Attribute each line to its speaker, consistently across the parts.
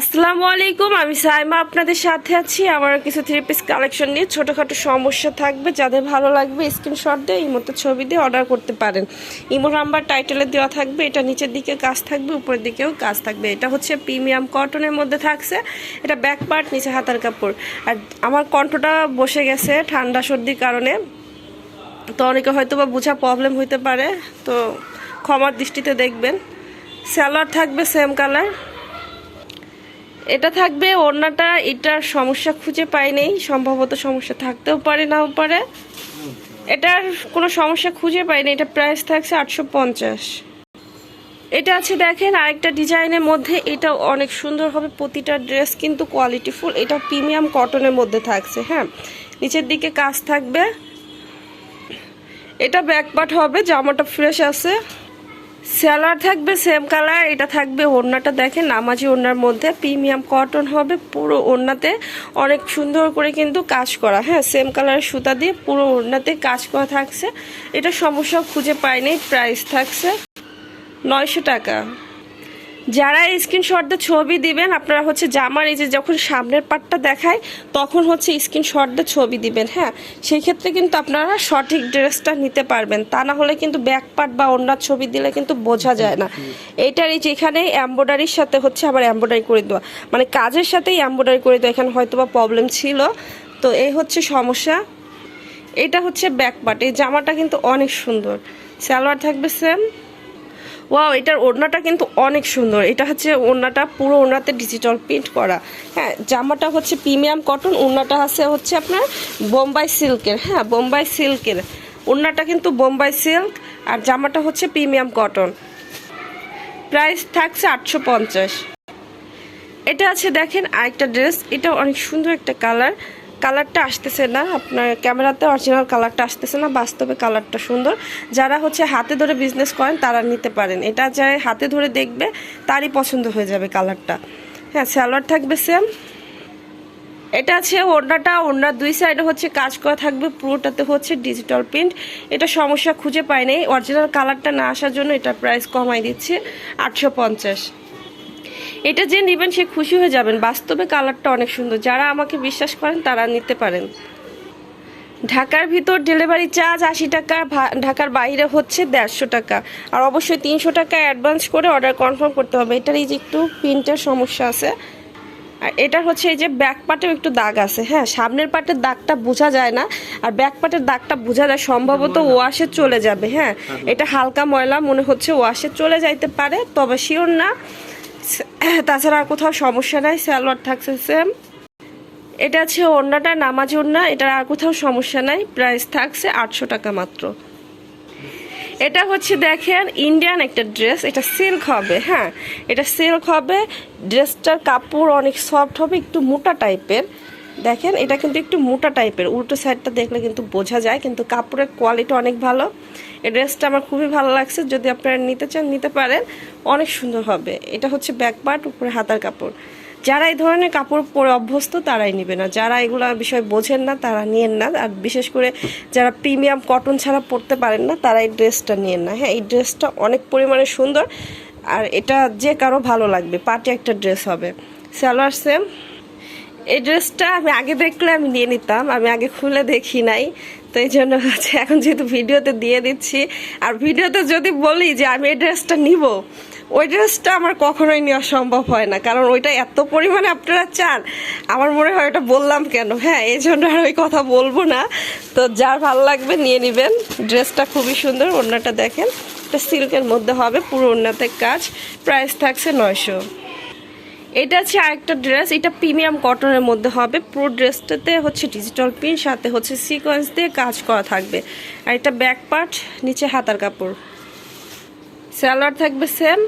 Speaker 1: আসসালামু আলাইকুম, আমি সাইমা আপনাদের সাথে আছি। আমার কিছু থ্রি পিস কালেকশন নিয়ে ছোটোখাটো সমস্যা থাকবে। যাদের ভালো লাগবে স্ক্রিনশট দিয়ে এই ছবি দিয়ে অর্ডার করতে পারেন। ইমো নাম্বার টাইটেলে দেওয়া থাকবে। এটা নিচের দিকে কাজ থাকবে, উপরের দিকেও কাজ থাকবে। এটা হচ্ছে প্রিমিয়াম কটনের মধ্যে থাকছে। এটা ব্যাক পার্ট নিচে হাতার কাপড়। আর আমার কণ্ঠটা বসে গেছে ঠান্ডা সর্দির কারণে। তো অনেকে হয়তো বা বোঝা প্রবলেম হইতে পারে। তো ক্ষমার দৃষ্টিতে দেখবেন। স্যালাড থাকবে সেম কালার এটা থাকবে, ওড়নাটা, এটার সমস্যা খুঁজে পাই নেই, সম্ভবত সমস্যা থাকতেও পারে, নাও পারে। এটার কোনো সমস্যা খুঁজে পাইনি এটা প্রাইস থাকছে আটশো পঞ্চাশ। এটা আছে দেখেন, আরেকটা ডিজাইনের মধ্যে এটা অনেক সুন্দর হবে, প্রতিটা ড্রেস কিন্তু কোয়ালিটিফুল এটা প্রিমিয়াম কটনের মধ্যে থাকছে হ্যাঁ। নিচের দিকে কাজ থাকবে। এটা ব্যাকপার্ট হবে, জামাটা ফ্রেশ আছে। স্যালার থাকবে সেম কালার এটা থাকবে ওড়নাটা। দেখেন, নামাজি ওড়নার মধ্যে প্রিমিয়াম কটন হবে, পুরো ওড়নাতে অনেক সুন্দর করে কিন্তু কাজ করা। হ্যাঁ সেম কালারের সুতা দিয়ে পুরো ওড়নাতে কাজ করা থাকছে। এটা সমস্যা খুঁজে পায়নি প্রাইস থাকছে নয়শো টাকা। যারা স্ক্রিনশট স্ক্রিনশটটা ছবি দিবেন, আপনারা হচ্ছে জামার এই যে যখন সামনের পার্টটা দেখায়, তখন হচ্ছে স্ক্রিনশট স্ক্রিনশটটা ছবি দিবেন হ্যাঁ? সেই ক্ষেত্রে কিন্তু আপনারা সঠিক ড্রেসটা নিতে পারবেন। তা না হলে কিন্তু ব্যাক পার্ট বা অন্য ছবি দিলে কিন্তু বোঝা যায় না। এইটার এই যে এখানে এম্ব্রয়ডারির সাথে হচ্ছে আবার এম্ব্রয়ডারি করে দেওয়া। মানে কাজের সাথেই এম্ব্রয়ডারি করে দেওয়া। এখানে হয়তো বা প্রবলেম ছিল। তো এই হচ্ছে সমস্যা। এটা হচ্ছে ব্যাক পার্ট এই জামাটা কিন্তু অনেক সুন্দর। সালোয়ার থাকবে সেম ওয়াও এটার ওড়নাটা কিন্তু অনেক সুন্দর। এটা হচ্ছে ওড়নাটা, পুরো ওড়নাতে ডিজিটাল প্রিন্ট করা। হ্যাঁ জামাটা হচ্ছে প্রিমিয়াম কটন ওড়নাটা আছে হচ্ছে আপনার বোম্বাই সিল্কের হ্যাঁ বোম্বাই সিল্কের ওড়নাটা কিন্তু বোম্বাই সিল্ক আর জামাটা হচ্ছে প্রিমিয়াম কটন প্রাইস থাকছে আটশো পঞ্চাশ। এটা আছে দেখেন আরেকটা ড্রেস এটা অনেক সুন্দর একটা কালার কালারটা আসতেছে না, আপনার ক্যামেরাতে অরিজিনাল কালারটা আসতেছে না, বাস্তবে কালারটা সুন্দর। যারা হচ্ছে হাতে ধরে বিজনেস করেন, তারা নিতে পারেন। এটা যারা হাতে ধরে দেখবে, তারই পছন্দ হয়ে যাবে কালারটা। হ্যাঁ স্যালোয়ার থাকবে সেম এটা আছে ওড়নাটা ওড়নার দুই সাইডে হচ্ছে কাজ করা থাকবে, পুরোটাতে হচ্ছে ডিজিটাল প্রিন্ট এটা সমস্যা খুঁজে পাই নাই। অরিজিনাল কালারটা না আসার জন্য এটা প্রাইস কমাই দিচ্ছে আটশো পঞ্চাশ। এটা যে নেবেন সে খুশি হয়ে যাবেন। বাস্তবে কালারটা অনেক সুন্দর। যারা আমাকে বিশ্বাস করেন তারা নিতে পারেন। ঢাকার ভিতর ডেলিভারি চার্জ আশি টাকা ঢাকার বাইরে হচ্ছে দেড়শো টাকা। আর অবশ্যই তিনশো টাকা অ্যাডভান্স করে অর্ডার কনফার্ম করতে হবে। এটার এই যে একটু প্রিন্টের সমস্যা আছে। আর এটা হচ্ছে এই যে ব্যাক পার্টেও একটু দাগ আছে। হ্যাঁ সামনের পার্টের দাগটা বোঝা যায় না। আর ব্যাক পার্টের দাগটা বোঝা যায় সম্ভবত ওয়াশে চলে যাবে। হ্যাঁ এটা হালকা ময়লা মনে হচ্ছে ওয়াশে চলে যাইতে পারে। তবে শিওর না তাছাড়া আর কোথাও সমস্যা নাই স্যালোয়ার থাকছে সেম এটা আছে ওড়নাটা, নামাজ ওড়না, এটার আর কোথাও সমস্যা নাই প্রাইস থাকছে আটশো টাকা মাত্র। এটা হচ্ছে দেখেন ইন্ডিয়ান একটা ড্রেস এটা সিল্ক হবে হ্যাঁ। এটা সিল্ক হবে ড্রেসটার কাপড় অনেক সফট হবে, একটু মোটা টাইপের দেখেন, এটা কিন্তু একটু মোটা টাইপের উল্টো সাইডটা দেখলে কিন্তু বোঝা যায়, কিন্তু কাপড়ের কোয়ালিটি অনেক ভালো। এই ড্রেসটা আমার খুবই ভালো লাগছে। যদি আপনারা নিতে চান, নিতে পারেন। অনেক সুন্দর হবে। এটা হচ্ছে ব্যাক পার্ট উপরে হাতার কাপড়। যারা এই ধরনের কাপড় পরে অভ্যস্ত, তারাই নেবে না। যারা এগুলো বিষয় বোঝেন না, তারা নিয়েন না। আর বিশেষ করে যারা প্রিমিয়াম কটন ছাড়া পরতে পারেন না, তারা এই ড্রেসটা নিয়েন না। হ্যাঁ এই ড্রেসটা অনেক পরিমাণে সুন্দর। আর এটা যে কারও ভালো লাগবে, পার্টি একটা ড্রেস হবে। সালোয়ার সেম। এই ড্রেসটা আমি আগে দেখলে আমি নিয়ে নিতাম। আমি আগে খুলে দেখি নাই। তো এই জন্য হচ্ছে এখন যেহেতু ভিডিওতে দিয়ে দিচ্ছি, আর ভিডিওতে যদি বলি যে আমি এই ড্রেসটা নিব, ওই ড্রেসটা আমার কখনোই নেওয়া সম্ভব হয় না। কারণ ওইটা এত পরিমাণে আপনারা চান, আমার মনে হয় ওটা বললাম কেন? হ্যাঁ এই জন্য আর ওই কথা বলব না। তো যার ভালো লাগবে নিয়ে নেবেন। ড্রেসটা খুবই সুন্দর, ওড়নাটা দেখেন। এটা সিল্কের মধ্যে হবে, পুরো ওড়নাতে কাজ। প্রাইস থাকছে নয়শো। এটা হচ্ছে আরেকটা ড্রেস এটা প্রিমিয়াম কটনের মধ্যে হবে। পুরো ড্রেসটাতে হচ্ছে ডিজিটাল প্রিন্ট সাথে হচ্ছে সিকোয়েন্স দিয়ে কাজ করা থাকবে। আর এটা ব্যাক পার্ট নিচে হাতার কাপড়। স্যালোয়ার থাকবে সেম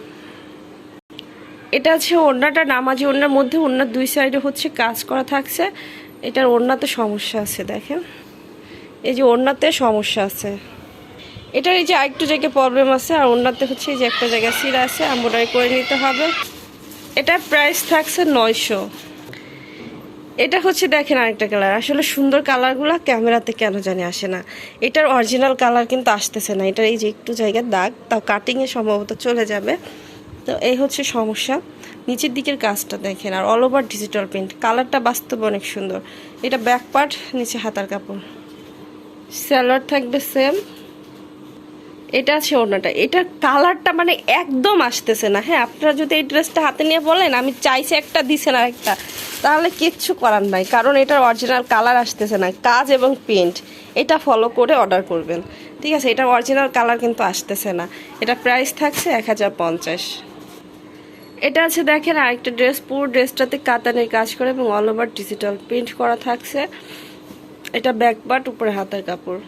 Speaker 1: এটা হচ্ছে ওড়নাটা, নামাজি ওড়নার মধ্যে ওড়নার দুই সাইডে হচ্ছে কাজ করা থাকছে। এটার ওড়নাতে সমস্যা আছে, দেখেন। এই যে ওড়নাতে সমস্যা আছে। এটার এই যে আরেকটু জায়গায় প্রবলেম আছে, আর ওড়নাতে হচ্ছে এই যে একটা জায়গায় সিরা আছে এম্ব্রয়ডারি করে নিতে হবে। এটার প্রাইস থাকছে নয়শো। এটা হচ্ছে দেখেন আরেকটা কালার আসলে সুন্দর কালারগুলো ক্যামেরাতে কেন জানি আসে না। এটার অরিজিনাল কালার কিন্তু আসতেছে না। এটার এই যে একটু জায়গার দাগ, তাও কাটিংয়ে সম্ভবত চলে যাবে। তো এই হচ্ছে সমস্যা। নিচের দিকের কাজটা দেখেন, আর অল ওভার ডিজিটাল প্রিন্ট কালারটা বাস্তবে অনেক সুন্দর। এটা ব্যাক পার্ট নিচে হাতার কাপড়। স্যালোয়ার থাকবে সেম এটা আছে ওনাটা এটার কালারটা মানে একদম আসতেছে না। হ্যাঁ আপনারা যদি এই ড্রেসটা হাতে নিয়ে বলেন, আমি চাইছি একটা, দিছেন আর একটা, তাহলে কিচ্ছু করার নাই, কারণ এটার অরিজিনাল কালার আসতেছে না। কাজ এবং প্রিন্ট এটা ফলো করে অর্ডার করবেন। ঠিক আছে, এটার অরিজিনাল কালার কিন্তু আসতেছে না। এটা প্রাইস থাকছে এক হাজার পঞ্চাশ। এটা আছে দেখেন আরেকটা ড্রেস, পুরো ড্রেসটাতে কাতানের কাজ করে এবং অল ওভার ডিজিটাল প্রিন্ট করা থাকছে। এটা ব্যাক পার্ট উপরে হাতার কাপড়।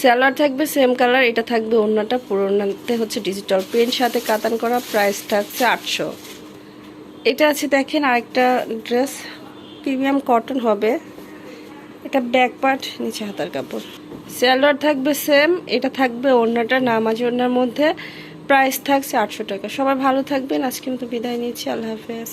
Speaker 1: স্যালার থাকবে, সেম কালার, এটা থাকবে অন্যটা পুরো ওড়নাতে হচ্ছে ডিজিটাল প্রিন্ট সাথে কাতান করা প্রাইস থাকছে আটশো। এটা আছে দেখেন আরেকটা ড্রেস প্রিমিয়াম কটন হবে। এটা ব্যাক পার্ট নিচে হাতার কাপড়। স্যালোয়ার থাকবে সেম, এটা থাকবে ওড়নাটা, নামাজি ওড়নার মধ্যে। প্রাইস থাকছে আটশো টাকা। সবাই ভালো থাকবেন আজকে মতো বিদায় নিচ্ছি, আল্লাহ হাফেজ।